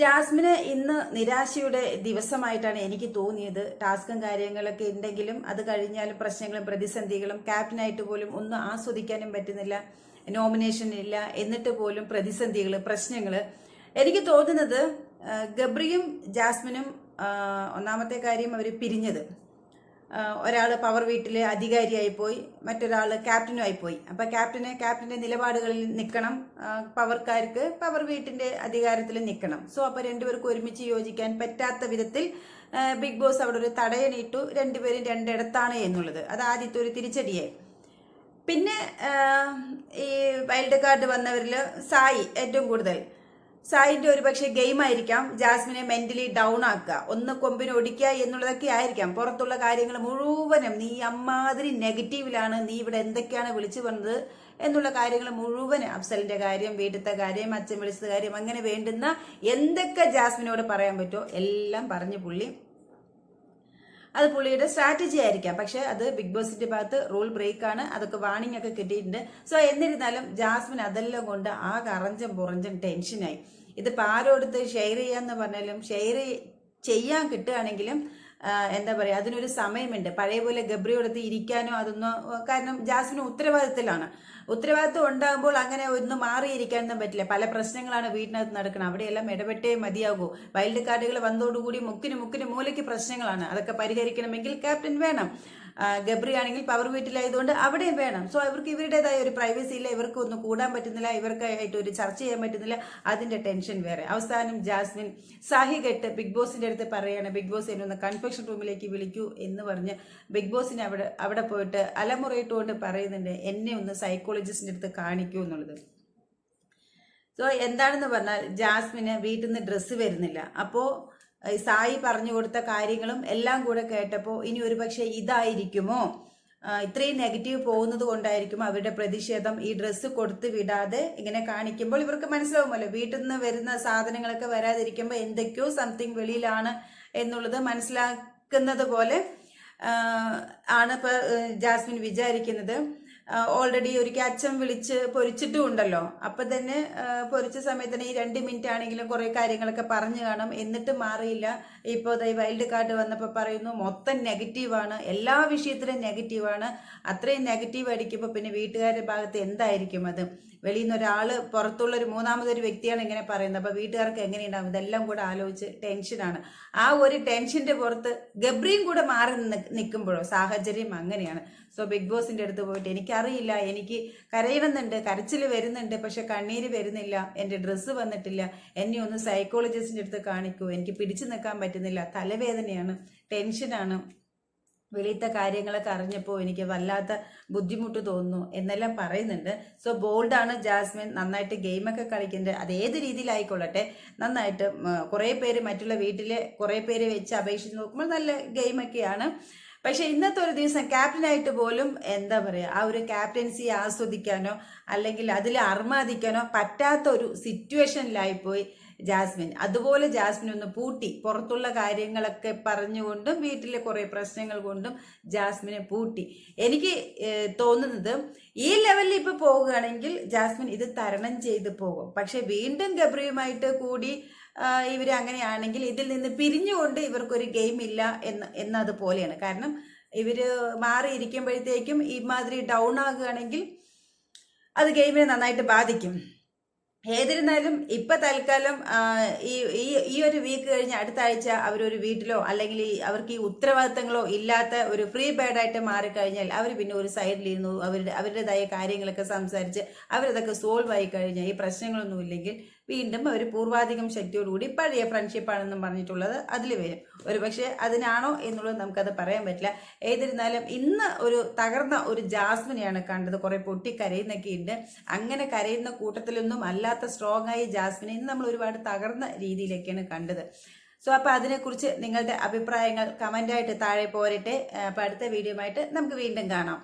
ജാസ്മിന് ഇന്ന് നിരാശയുടെ ദിവസമായിട്ടാണ് എനിക്ക് തോന്നിയത്. ടാസ്കും കാര്യങ്ങളൊക്കെ ഉണ്ടെങ്കിലും അത് കഴിഞ്ഞാലും പ്രശ്നങ്ങളും പ്രതിസന്ധികളും ക്യാപ്റ്റനായിട്ട് പോലും ഒന്നും ആസ്വദിക്കാനും പറ്റുന്നില്ല. നോമിനേഷൻ ഇല്ല. എന്നിട്ട് പോലും പ്രതിസന്ധികൾ പ്രശ്നങ്ങൾ എനിക്ക് തോന്നുന്നത് ഗബ്രിയും ജാസ്മിനും ഒന്നാമത്തെ കാര്യം അവർ പിരിഞ്ഞത്. ഒരാൾ പവർ വീട്ടിലെ അധികാരിയായി പോയി മറ്റൊരാൾ ക്യാപ്റ്റനുമായി പോയി. അപ്പോൾ ക്യാപ്റ്റന് ക്യാപ്റ്റന്റെ നിലപാടുകളിൽ നിൽക്കണം. പവർക്കാർക്ക് പവർ വീട്ടിന്റെ അധികാരത്തിൽ നിൽക്കണം. സോ അപ്പോൾ രണ്ടുപേർക്കും ഒരുമിച്ച് യോജിക്കാൻ പറ്റാത്ത വിധത്തിൽ ബിഗ് ബോസ് അവിടെ ഒരു തടയണിട്ടു. രണ്ടുപേരും രണ്ടിടത്താണ് എന്നുള്ളത്. അത് ആദ്യത്തെ ഒരു തിരിച്ചടിയായി. പിന്നെ ഈ വൈൽഡ് കാർഡ് വന്നവരിൽ സായി ഏറ്റവും കൂടുതൽ. സായിന്റെ ഒരു പക്ഷേ ഗെയിം ആയിരിക്കാം. ജാസ്മിനെ മെന്റലി ഡൗൺ ആക്കുക. ഒന്ന് കൊമ്പിന് ഒടിക്കുക എന്നുള്ളതൊക്കെ ആയിരിക്കാം. പുറത്തുള്ള കാര്യങ്ങൾ മുഴുവനും നീ അമ്മാതിരി നെഗറ്റീവിലാണ് നീ ഇവിടെ എന്തൊക്കെയാണ് വിളിച്ചു വന്നത് എന്നുള്ള കാര്യങ്ങൾ മുഴുവൻ അഫ്സലിന്റെ കാര്യം വീട്ടിലത്തെ കാര്യം അച്ഛൻ വിളിച്ചത് കാര്യം അങ്ങനെ വേണ്ടുന്ന എന്തൊക്കെ ജാസ്മിനോട് പറയാൻ പറ്റുമോ എല്ലാം പറഞ്ഞു പുള്ളി അത് പുള്ളിയുടെ സ്ട്രാറ്റജി ആയിരിക്കാം. പക്ഷെ അത് ബിഗ് ബോസിന്റെ ഭാഗത്ത് റൂൾ ബ്രേക്ക് ആണ്. അതൊക്കെ വാണിംഗ് ഒക്കെ കിട്ടിയിട്ടുണ്ട്. സോ എന്നിരുന്നാലും ജാസ്മിൻ അതെല്ലാം കൊണ്ട് ആ കറഞ്ചും പുറഞ്ചും ടെൻഷനായി ഇതിപ്പോൾ ആരോടുത്ത് ഷെയർ ചെയ്യാന്ന് പറഞ്ഞാലും ഷെയർ ചെയ്യാൻ കിട്ടുകയാണെങ്കിലും എന്താ പറയുക അതിനൊരു സമയമുണ്ട്. പഴയ പോലെ ഗബ്രിയോടത്ത് ഇരിക്കാനോ അതൊന്നോ കാരണം ജാസ്മിന് ഉത്തരവാദിത്തത്തിലാണ്. ഉത്തരവാദിത്വം ഉണ്ടാകുമ്പോൾ അങ്ങനെ ഒന്ന് മാറിയിരിക്കാനൊന്നും പറ്റില്ല. പല പ്രശ്നങ്ങളാണ് വീട്ടിനകത്ത് നടക്കുന്നത് അവിടെയെല്ലാം ഇടപെട്ടേ മതിയാകൂ. വൈൽഡ് കാർഡുകൾ വന്നതോടുകൂടി മുക്കിന് മുക്കിന് മൂലയ്ക്ക് പ്രശ്നങ്ങളാണ്. അതൊക്കെ പരിഹരിക്കണമെങ്കിൽ ക്യാപ്റ്റൻ വേണം. ഗബ്രി ആണെങ്കിൽ പവർ വീട്ടിലായതുകൊണ്ട് അവിടെയും വേണം. സോ ഇവർക്ക് ഇവരുടേതായ ഒരു പ്രൈവസി ഇല്ല. ഇവർക്ക് ഒന്ന് കൂടാൻ പറ്റുന്നില്ല. ഇവർക്കായിട്ട് ഒരു ചർച്ച ചെയ്യാൻ പറ്റുന്നില്ല. അതിന്റെ ടെൻഷൻ വേറെ. അവസാനം ജാസ്മിൻ സാഹി കെട്ട് ബിഗ് ബോസിന്റെ അടുത്ത് പറയാണ്. ബിഗ് ബോസ് എന്നെ ഒന്ന് കൺഫെക്ഷൻ റൂമിലേക്ക് വിളിക്കൂ എന്ന് പറഞ്ഞ് ബിഗ് ബോസിനെ അവിടെ അവിടെ പോയിട്ട് അലമുറയിട്ടുകൊണ്ട് പറയുന്നുണ്ട് എന്നെ ഒന്ന് സൈക്കോളജിസ്റ്റിന്റെ അടുത്ത് കാണിക്കൂ എന്നുള്ളത്. സോ എന്താണെന്ന് പറഞ്ഞാൽ ജാസ്മിന് വീട്ടിൽ നിന്ന് ഡ്രസ്സ് വരുന്നില്ല. അപ്പോൾ സായി പറഞ്ഞു കൊടുത്ത കാര്യങ്ങളും എല്ലാം കൂടെ കേട്ടപ്പോൾ ഇനി ഒരുപക്ഷെ ഇതായിരിക്കുമോ? ഇത്രയും നെഗറ്റീവ് പോകുന്നത് കൊണ്ടായിരിക്കും അവരുടെ പ്രതിഷേധം ഈ ഡ്രസ്സ് കൊടുത്ത് വിടാതെ ഇങ്ങനെ കാണിക്കുമ്പോൾ ഇവർക്ക് മനസ്സിലാവുമല്ലോ. വീട്ടിൽ നിന്ന് വരുന്ന സാധനങ്ങളൊക്കെ വരാതിരിക്കുമ്പോൾ എന്തൊക്കെയോ സംതിങ് വെളിയിലാണ് എന്നുള്ളത് മനസ്സിലാക്കുന്നത് പോലെ ആണ് ഇപ്പൊ ജാസ്മിൻ വിചാരിക്കുന്നത്. ഓൾറെഡി ഒരു അച്ഛൻ വിളിച്ച് പൊരിച്ചിട്ടും ഉണ്ടല്ലോ അപ്പം തന്നെ പൊരിച്ച സമയത്ത് തന്നെ ഈ രണ്ട് മിനിറ്റ് ആണെങ്കിലും കുറേ കാര്യങ്ങളൊക്കെ പറഞ്ഞു കാണും. എന്നിട്ട് മാറിയില്ല. ഇപ്പോൾ ഈ വൈൽഡ് കാർഡ് വന്നപ്പോൾ പറയുന്നു മൊത്തം നെഗറ്റീവാണ് എല്ലാ വിഷയത്തിലും നെഗറ്റീവാണ് അത്രയും നെഗറ്റീവ് അടിക്കുമ്പോൾ പിന്നെ വീട്ടുകാരുടെ ഭാഗത്ത് എന്തായിരിക്കും അത്? വെളിയിൽ നിന്ന് ഒരാൾ പുറത്തുള്ള ഒരു മൂന്നാമതൊരു വ്യക്തിയാണ് ഇങ്ങനെ പറയുന്നത്. അപ്പോൾ വീട്ടുകാർക്ക് എങ്ങനെയുണ്ടാവും? ഇതെല്ലാം കൂടെ ആലോചിച്ച് ടെൻഷനാണ്. ആ ഒരു ടെൻഷന്റെ പുറത്ത് ഗബ്രിയും കൂടെ മാറി നിൽക്കുമ്പോഴോ സാഹചര്യം അങ്ങനെയാണ്. സോ ബിഗ് ബോസിന്റെ അടുത്ത് പോയിട്ട് എനിക്കറിയില്ല എനിക്ക് കരയണമെന്നുണ്ട് കരച്ചിൽ വരുന്നുണ്ട് പക്ഷെ കണ്ണീര് വരുന്നില്ല എന്റെ ഡ്രസ്സ് വന്നിട്ടില്ല എന്നെ ഒന്ന് സൈക്കോളജിസ്റ്റിന്റെ അടുത്ത് കാണിക്കൂ എനിക്ക് പിടിച്ചു നിൽക്കാൻ പറ്റുന്നില്ല തലവേദനയാണ് ടെൻഷനാണ്. വെളിയത്തെ കാര്യങ്ങളൊക്കെ അറിഞ്ഞപ്പോൾ എനിക്ക് വല്ലാത്ത ബുദ്ധിമുട്ട് തോന്നുന്നു എന്നെല്ലാം പറയുന്നുണ്ട്. സോ ബോൾഡാണ് ജാസ്മിൻ. നന്നായിട്ട് ഗെയിമൊക്കെ കളിക്കുന്നത് അത് ഏത് രീതിയിലായിക്കൊള്ളട്ടെ. നന്നായിട്ട് കുറേ പേര് മറ്റുള്ള വീട്ടിലെ കുറേ പേര് വെച്ച് അപേക്ഷിച്ച് നോക്കുമ്പോൾ നല്ല ഗെയിമൊക്കെയാണ് പക്ഷെ ഇന്നത്തെ ഒരു ദിവസം ക്യാപ്റ്റനായിട്ട് പോലും എന്താ പറയുക ആ ഒരു ക്യാപ്റ്റൻസി ആസ്വദിക്കാനോ അല്ലെങ്കിൽ അതിൽ അർമാദിക്കാനോ പറ്റാത്ത ഒരു സിറ്റുവേഷനിലായിപ്പോയി ജാസ്മിൻ. അതുപോലെ ജാസ്മിൻ ഒന്ന് പൂട്ടി. പുറത്തുള്ള കാര്യങ്ങളൊക്കെ പറഞ്ഞുകൊണ്ടും വീട്ടിലെ കുറേ പ്രശ്നങ്ങൾ കൊണ്ടും ജാസ്മിനെ പൂട്ടി. എനിക്ക് തോന്നുന്നത് ഈ ലെവലിൽ ഇപ്പൊ പോവുകയാണെങ്കിൽ ജാസ്മിൻ ഇത് തരണം ചെയ്ത് പോകും. പക്ഷെ വീണ്ടും ഗബ്രിയുമായിട്ട് കൂടി ഇവർ അങ്ങനെയാണെങ്കിൽ ഇതിൽ നിന്ന് പിരിഞ്ഞുകൊണ്ട് ഇവർക്കൊരു ഗെയിം ഇല്ല എന്ന് എന്നതുപോലെയാണ് കാരണം ഇവർ മാറിയിരിക്കുമ്പോഴത്തേക്കും ഇമാതിരി ഡൗൺ ആകുകയാണെങ്കിൽ അത് ഗെയിമിനെ നന്നായിട്ട് ബാധിക്കും. ഏതിരുന്നാലും ഇപ്പൊ തൽക്കാലം ഈ ഈ ഒരു വീക്ക് കഴിഞ്ഞ് അടുത്ത ആഴ്ച അവരൊരു വീട്ടിലോ അല്ലെങ്കിൽ അവർക്ക് ഈ ഉത്തരവാദിത്തങ്ങളോ ഇല്ലാത്ത ഒരു ഫ്രീ ബേഡായിട്ട് മാറിക്കഴിഞ്ഞാൽ അവർ പിന്നെ ഒരു സൈഡിലിരുന്നു അവരുടെ അവരുടേതായ കാര്യങ്ങളൊക്കെ സംസാരിച്ച് അവരതൊക്കെ സോൾവ് ആയി കഴിഞ്ഞാൽ ഈ പ്രശ്നങ്ങളൊന്നും ഇല്ലെങ്കിൽ വീണ്ടും അവർ പൂർവാധികം ശക്തിയോടുകൂടി പഴയ ഫ്രണ്ട്ഷിപ്പാണെന്നും പറഞ്ഞിട്ടുള്ളത് അതിൽ വരും. ഒരുപക്ഷെ അതിനാണോ എന്നുള്ളത് നമുക്കത് പറയാൻ പറ്റില്ല. ഏതിരുന്നാലും ഇന്ന് ഒരു തകർന്ന ഒരു ജാസ്മിനെയാണ് കണ്ടത്. കുറെ പൊട്ടി കരയുന്നൊക്കെ ഉണ്ട് അങ്ങനെ കരയുന്ന കൂട്ടത്തിലൊന്നും അല്ലാത്ത സ്ട്രോങ് ആയ ജാസ്മിനെ ഇന്ന് നമ്മൾ ഒരുപാട് തകർന്ന രീതിയിലേക്കാണ് കണ്ടത്. സോ അപ്പോൾ അതിനെക്കുറിച്ച് നിങ്ങളുടെ അഭിപ്രായങ്ങൾ കമന്റായിട്ട് താഴെ പോരട്ടെ. അപ്പോൾ അടുത്ത വീഡിയോ ആയിട്ട് നമുക്ക് വീണ്ടും കാണാം.